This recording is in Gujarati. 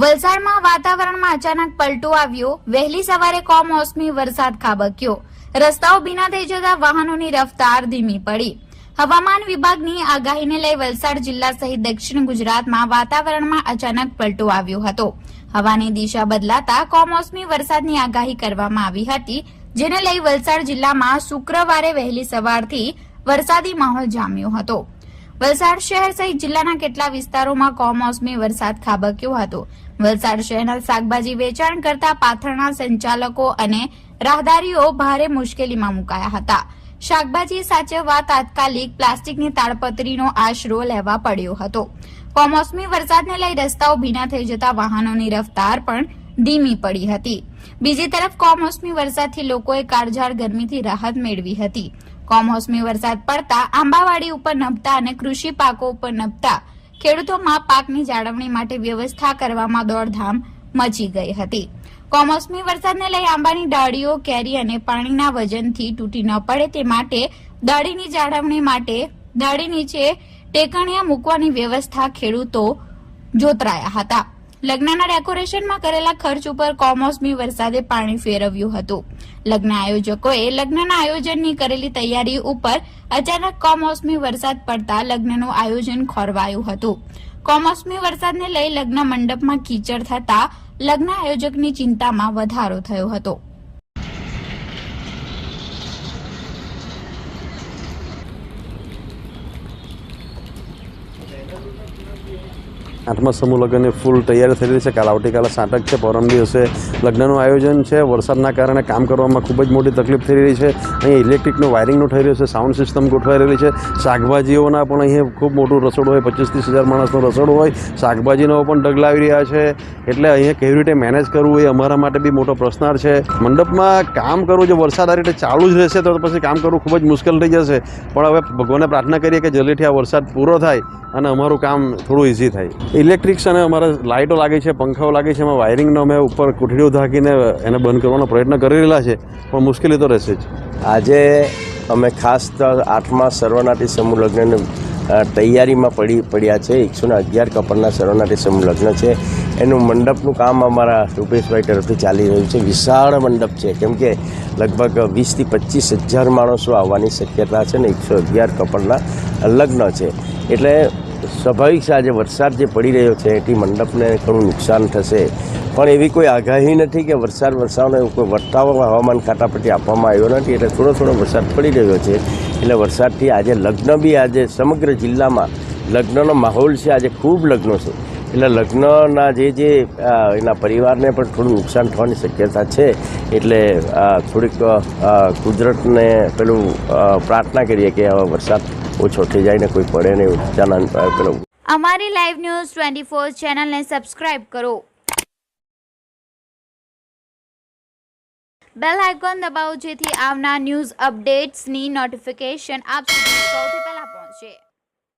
વલસાડમાં વાતાવરણમાં અચાનક પલટો આવ્યો. વહેલી સવારે કોમોસમી વરસાદ ખાબક્યો. રસ્તાઓ ભીના થઈ જતા વાહનોની રફતાર ધીમી પડી. હવામાન વિભાગની આગાહીને લઈ વલસાડ જિલ્લા સહિત દક્ષિણ ગુજરાતમાં વાતાવરણમાં અચાનક પલટો આવ્યો હતો. હવાની દિશા બદલાતા કોમોસમી વરસાદની આગાહી કરવામાં આવી હતી, જેને લઈ વલસાડ જિલ્લામાં શુક્રવારે વહેલી સવારથી વરસાદી માહોલ જામ્યો હતો. વલસાડ શહેર સહિત જિલ્લાના કેટલા વિસ્તારોમાં કોમોસમી વરસાદ ખાબક્યો હતો? વલસાડ શહેરના શાકભાજી વેચાણ કરતા પાથરના સંચાલકો અને રાહદારીઓ ભારે મુશ્કેલીમાં મુકાયા હતા. શાકભાજી સાચવવા તાત્કાલિક પ્લાસ્ટિકની તાડપત્રીનો આશરો લેવા પડ્યો હતો. કમોસમી વરસાદને લઈ રસ્તાઓ ભીના થઈ જતા વાહનોની રફતાર પણ ધીમી પડી હતી. બીજી તરફ કમોસમી વરસાદથી લોકોએ કાળઝાળ ગરમીથી રાહત મેળવી હતી. કમોસમી વરસાદ પડતા આંબાવાડી ઉપર નભતા અને કૃષિ પાકો ઉપર નભતા ખેડૂતોમાં પાકની જાળવણી માટે વ્યવસ્થા કરવામાં દોડધામ મચી ગઈ હતી. કમોસમી વરસાદને લઈ આંબાની ડાળીઓ, કેરી અને પાણીના વજનથી તૂટી ન પડે તે માટે દાળીની જાળવણી માટે દાળી નીચે ટેકણિયા મૂકવાની વ્યવસ્થા ખેડૂતો જોતરાયા હતા. લગ્નના ડેકોરેશનમાં કરેલા ખર્ચ ઉપર કોમોસમી વરસાદે પાણી ફેરવ્યું હતું. લગ્ન આયોજકોએ લગ્નના આયોજનની કરેલી તૈયારી ઉપર અચાનક કોમોસમી વરસાદ પડતા લગ્નનું આયોજન ખોરવાયું હતું. કોમોસમી વરસાદને લઈ લગ્ન મંડપમાં કીચડ થતા લગ્ન આયોજકની ચિંતામાં વધારો થયો હતો. આઠમા સમૂહ લગ્નની ફૂલ તૈયારી થઈ રહી છે. કાલ આવતીકાલે સાટક છે પરમ દિવસે લગ્નનું આયોજન છે. વરસાદના કારણે કામ કરવામાં ખૂબ જ મોટી તકલીફ થઈ રહી છે. અહીં ઇલેક્ટ્રિકનું વાયરિંગનું થઈ રહ્યું છે સાઉન્ડ સિસ્ટમ ગોઠવાઈ રહેલી છે. શાકભાજીઓના પણ અહીંયા ખૂબ મોટું રસોડું હોય પચીસ ત્રીસ હજાર માણસનું રસોડું હોય. શાકભાજીનો પણ ડગલા આવી રહ્યા છે. એટલે અહીંયા કેવી રીતે મેનેજ કરવું એ અમારા માટે બી મોટો પ્રશ્નાર છે. મંડપમાં કામ કરવું, જો વરસાદ આ રીતે ચાલુ જ રહેશે, તો પછી કામ કરવું ખૂબ જ મુશ્કેલ થઈ જશે. પણ હવે ભગવાનને પ્રાર્થના કરીએ કે જલ્દીથી આ વરસાદ પૂરો થાય અને અમારું કામ થોડું ઇઝી થાય. ઇલેક્ટ્રિક્સ અને અમારે લાઇટો લાગી છે, પંખાઓ લાગી છે, એમાં વાયરિંગનો અમે ઉપર કુઠડીઓ ઢાંકીને એને બંધ કરવાનો પ્રયત્ન કરી રહેલા છે, પણ મુશ્કેલી તો રહેશે જ. આજે અમે ખાસ આઠમા સર્વનાટી સમૂહ લગ્નની તૈયારીમાં પડી, પડ્યા છે. એકસો ને અગિયાર કપલના સર્વનાટી સમૂહ લગ્ન છે. એનું મંડપનું કામ અમારા રૂપેશભાઈ તરફથી ચાલી રહ્યું છે. વિશાળ મંડપ છે. કેમ કે લગભગ વીસથી પચીસ હજાર માણસો આવવાની શક્યતા છે ને એકસો અગિયાર કપલના લગ્ન છે. એટલે સ્વાભાવિક છે, આજે વરસાદ જે પડી રહ્યો છે, એથી મંડપને ઘણું નુકસાન થશે. પણ એવી કોઈ આગાહી નથી કે વરસાદ વરસાવનો એવું કોઈ વર્તાવો હવામાન ખાતા પરથી આપવામાં આવ્યો નથી. એટલે થોડો થોડો વરસાદ પડી રહ્યો છે. એટલે વરસાદથી આજે લગ્ન બી આજે સમગ્ર જિલ્લામાં લગ્નનો માહોલ છે, આજે ખૂબ લગ્નો છે. એટલે લગ્નના જે જે એના પરિવારને પણ થોડું નુકસાન થવાની શક્યતા છે, એટલે થોડીક કુદરતને પેલું પ્રાર્થના કરીએ કે હવે વરસાદ ઓછો થઈ જાય ને કોઈ પડે નહીં ઊંચાના પેલું. અમારી લાઈવ ન્યૂઝ ટ્વેન્ટી ફોર ચેનલને સબસ્ક્રાઇબ કરો. બેલ આઇકોન દબાવો જેથી આવનાર ન્યૂઝ અપડેટ્સની નોટિફિકેશન આપ સુધી સૌથી પહેલાં પહોંચે.